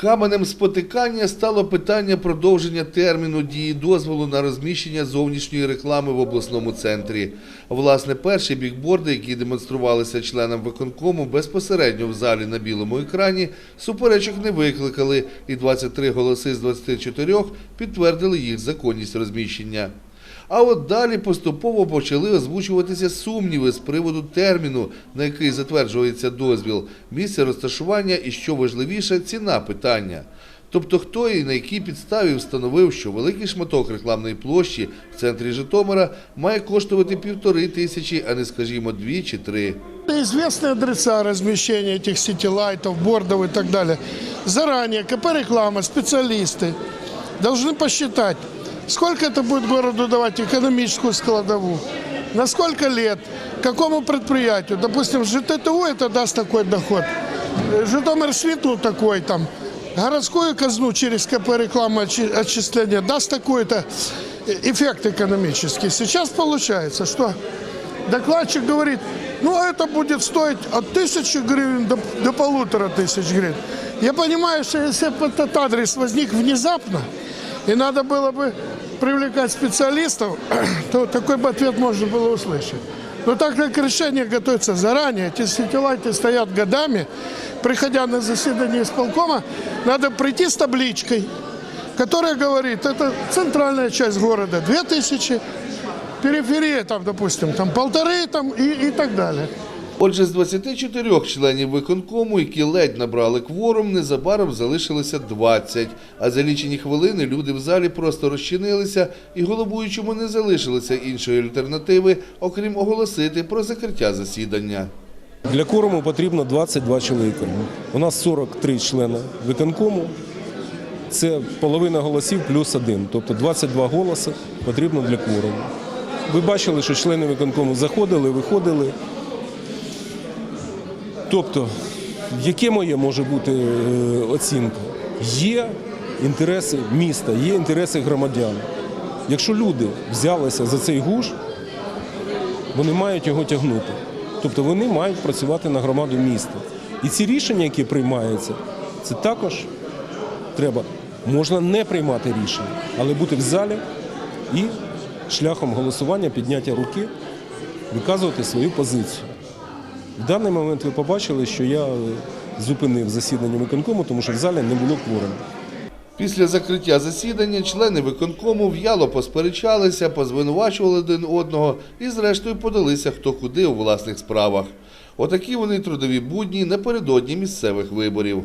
Каменем спотикання стало питання продовження терміну дії дозволу на розміщення зовнішньої реклами в обласному центрі. Власне, перші бікборди, які демонструвалися членам виконкому безпосередньо в залі на білому екрані, суперечок не викликали, і 23 голоси з 24 підтвердили їх законність розміщення. А от далі поступово почали озвучуватися сумніви з приводу терміну, на який затверджується дозвіл, місце розташування і, що важливіше, ціна питання. Тобто, хто і на якій підставі встановив, що великий шматок рекламної площі в центрі Житомира має коштувати півтори тисячі, а не, скажімо, дві чи три. Известные адреса размещения этих сетилайтов, бордов и так далее. Заранее КП реклама, специалисты должны посчитать, сколько это будет городу давать экономическую складовую, на сколько лет, какому предприятию. Допустим, ЖТТУ это даст такой доход, Житомир Светлу такой там, городскую казну через КП реклама отчи- отчисления даст такой-то эффект экономический. Сейчас получается, что Докладчик говорит, ну это будет стоить от тысячи гривен до, до полутора тысяч гривен. Я понимаю, что если этот адрес возник внезапно, и надо было бы привлекать специалистов, то такой бы ответ можно было услышать. Но так как решение готовится заранее, эти сетилайты стоят годами, приходя на заседание исполкома, надо прийти с табличкой, которая говорит, это центральная часть города, 2000, периферия там, допустим, там полторы там и, и так далее. Отже, з 24 членів виконкому, які ледь набрали кворум, незабаром залишилося 20. А за лічені хвилини люди в залі просто розчинилися, і головуючому не залишилося іншої альтернативи, окрім оголосити про закриття засідання. Для кворуму потрібно 22 чоловіка. У нас 43 члени виконкому. Це половина голосів плюс один. Тобто 22 голоси потрібно для кворуму. Ви бачили, що члени виконкому заходили, виходили. Тобто, яке моє може бути е, оцінка? Є інтереси міста, є інтереси громадян. Якщо люди взялися за цей гуш, вони мають його тягнути. Тобто вони мають працювати на громаду міста. І ці рішення, які приймаються, це також треба. Можна не приймати рішення, але бути в залі і шляхом голосування, підняття руки, виказувати свою позицію. В даний момент ви побачили, що я зупинив засідання виконкому, тому що в залі не було кворуму. Після закриття засідання члени виконкому в'яло посперечалися, позвинувачували один одного і, зрештою, подалися хто куди у власних справах. Отакі вони трудові будні напередодні місцевих виборів.